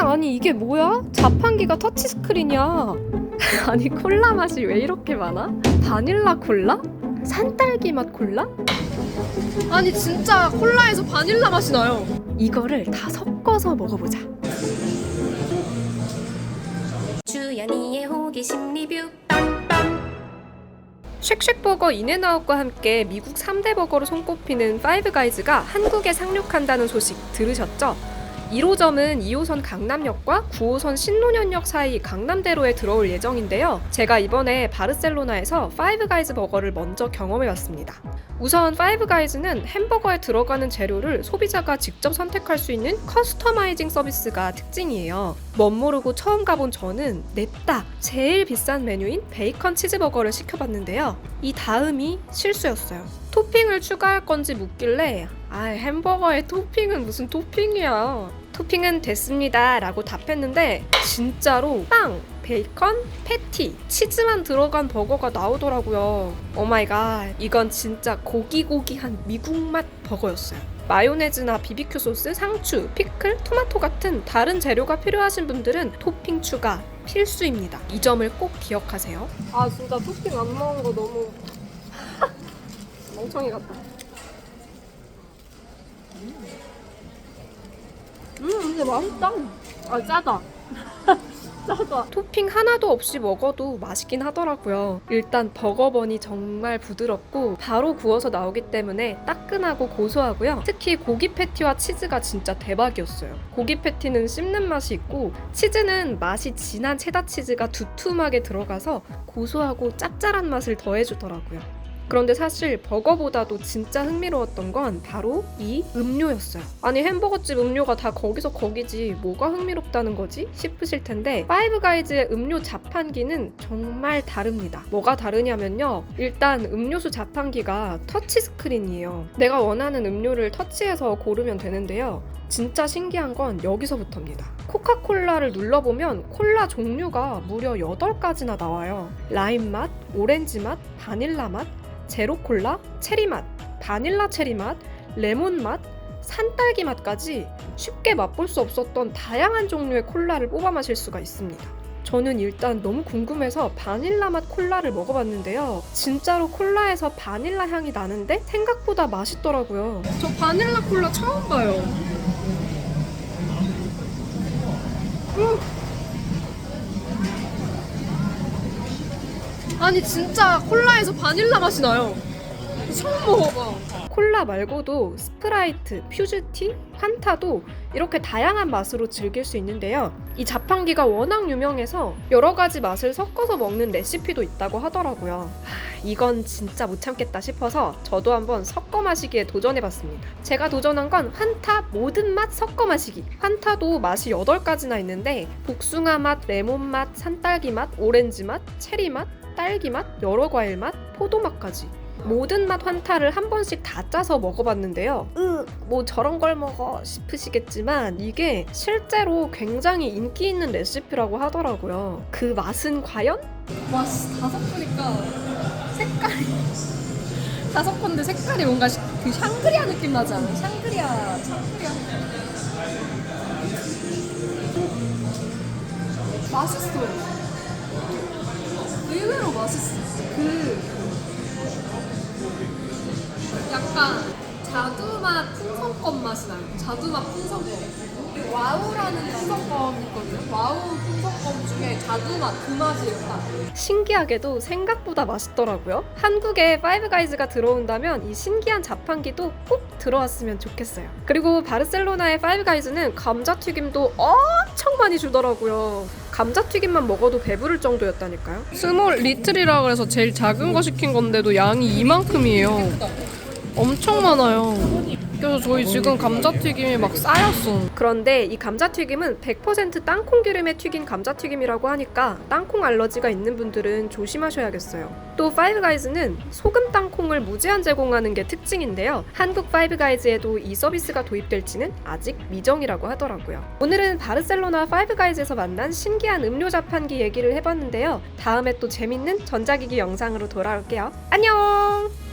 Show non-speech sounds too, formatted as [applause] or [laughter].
아니 이게 뭐야? 자판기가 터치스크린이야. [laughs] 아니 콜라 맛이 왜 이렇게 많아? 바닐라 콜라? 산딸기 맛 콜라? 아니 진짜 콜라에서 바닐라 맛이 나요. 이거를 다 섞어서 먹어보자. 주연이의 호기심 리뷰 쉑쉑버거 인앤아웃과 함께 미국 3대 버거로 손꼽히는 파이브가이즈가 한국에 상륙한다는 소식 들으셨죠? 1호점은 2호선 강남역과 9호선 신논현역 사이 강남대로에 들어올 예정인데요. 제가 이번에 바르셀로나에서 파이브가이즈 버거를 먼저 경험해봤습니다. 우선 파이브가이즈는 햄버거에 들어가는 재료를 소비자가 직접 선택할 수 있는 커스터마이징 서비스가 특징이에요. 멋모르고 처음 가본 저는 냅다 제일 비싼 메뉴인 베이컨 치즈버거를 시켜봤는데요. 이 다음이 실수였어요. 토핑을 추가할 건지 묻길래 아 햄버거에 토핑은 무슨 토핑이야. 토핑은 됐습니다 라고 답했는데 진짜로 빵, 베이컨, 패티, 치즈만 들어간 버거가 나오더라고요. 오마이갓 이건 진짜 고기고기한 미국 맛 버거였어요. 마요네즈나 비비큐 소스, 상추, 피클, 토마토 같은 다른 재료가 필요하신 분들은 토핑 추가 필수입니다. 이 점을 꼭 기억하세요. 아 진짜 토핑 안 넣은 거 너무 [laughs] 멍청이 같다. 음 근데 맛있다. 아 짜다. [laughs] 짜다. 토핑 하나도 없이 먹어도 맛있긴 하더라고요. 일단 버거번이 정말 부드럽고 바로 구워서 나오기 때문에 따끈하고 고소하고요. 특히 고기 패티와 치즈가 진짜 대박이었어요. 고기 패티는 씹는 맛이 있고 치즈는 맛이 진한 체다 치즈가 두툼하게 들어가서 고소하고 짭짤한 맛을 더해주더라고요. 그런데 사실 버거보다도 진짜 흥미로웠던 건 바로 이 음료였어요. 아니 햄버거집 음료가 다 거기서 거기지 뭐가 흥미롭다는 거지 싶으실 텐데 파이브 가이즈의 음료 자판기는 정말 다릅니다. 뭐가 다르냐면요. 일단 음료수 자판기가 터치 스크린이에요. 내가 원하는 음료를 터치해서 고르면 되는데요. 진짜 신기한 건 여기서부터입니다. 코카콜라를 눌러보면 콜라 종류가 무려 8가지나 나와요. 라임 맛, 오렌지 맛, 바닐라 맛, 제로 콜라, 체리 맛, 바닐라 체리 맛, 레몬 맛, 산딸기 맛까지 쉽게 맛볼 수 없었던 다양한 종류의 콜라를 뽑아 마실 수가 있습니다. 저는 일단 너무 궁금해서 바닐라 맛 콜라를 먹어봤는데요. 진짜로 콜라에서 바닐라 향이 나는데 생각보다 맛있더라고요. 저 바닐라 콜라 처음 봐요. 아니 진짜 콜라에서 바닐라 맛이 나요. 처음 먹어봐. 콜라 말고도 스프라이트, 퓨즈티, 환타도 이렇게 다양한 맛으로 즐길 수 있는데요. 이 자판기가 워낙 유명해서 여러 가지 맛을 섞어서 먹는 레시피도 있다고 하더라고요. 하, 이건 진짜 못 참겠다 싶어서 저도 한번 섞어 마시기에 도전해봤습니다. 제가 도전한 건 환타 모든 맛 섞어 마시기. 환타도 맛이 8가지나 있는데 복숭아 맛, 레몬 맛, 산딸기 맛, 오렌지 맛, 체리 맛, 딸기 맛, 여러 과일 맛, 포도 맛까지. 모든 맛 환타를 한 번씩 다 짜서 먹어봤는데요. 으, 뭐 저런 걸 먹어 싶으시겠지만 이게 실제로 굉장히 인기 있는 레시피라고 하더라고요. 그 맛은 과연? 와, 씨, 다 섞으니까 색깔이 다 섞었는데 색깔이 뭔가 시- 그 샹그리아 느낌 나지 않아? 샹그리아, 샹그리아. 맛있어. 의외로 맛있어. 그 약간 자두맛 풍선껌 맛이 나요. 자두맛 풍선껌. 와우라는 풍선껌 있거든요. 와우 풍선껌 자두맛 그 맛이에요. 딱. 신기하게도 생각보다 맛있더라고요. 한국에 파이브가이즈가 들어온다면 이 신기한 자판기도 꼭 들어왔으면 좋겠어요. 그리고 바르셀로나의 파이브가이즈는 감자튀김도 엄청 많이 주더라고요. 감자튀김만 먹어도 배부를 정도였다니까요. 스몰 리틀이라 그래서 제일 작은 거 시킨 건데도 양이 이만큼이에요. 엄청 많아요. 그래서 저희 지금 감자튀김이 막 쌓였어. 그런데 이 감자튀김은 100% 땅콩 기름에 튀긴 감자튀김이라고 하니까 땅콩 알러지가 있는 분들은 조심하셔야겠어요. 또 파이브가이즈는 소금 땅콩을 무제한 제공하는 게 특징인데요. 한국 파이브가이즈에도 이 서비스가 도입될지는 아직 미정이라고 하더라고요. 오늘은 바르셀로나 파이브가이즈에서 만난 신기한 음료 자판기 얘기를 해봤는데요. 다음에 또 재밌는 전자기기 영상으로 돌아올게요. 안녕!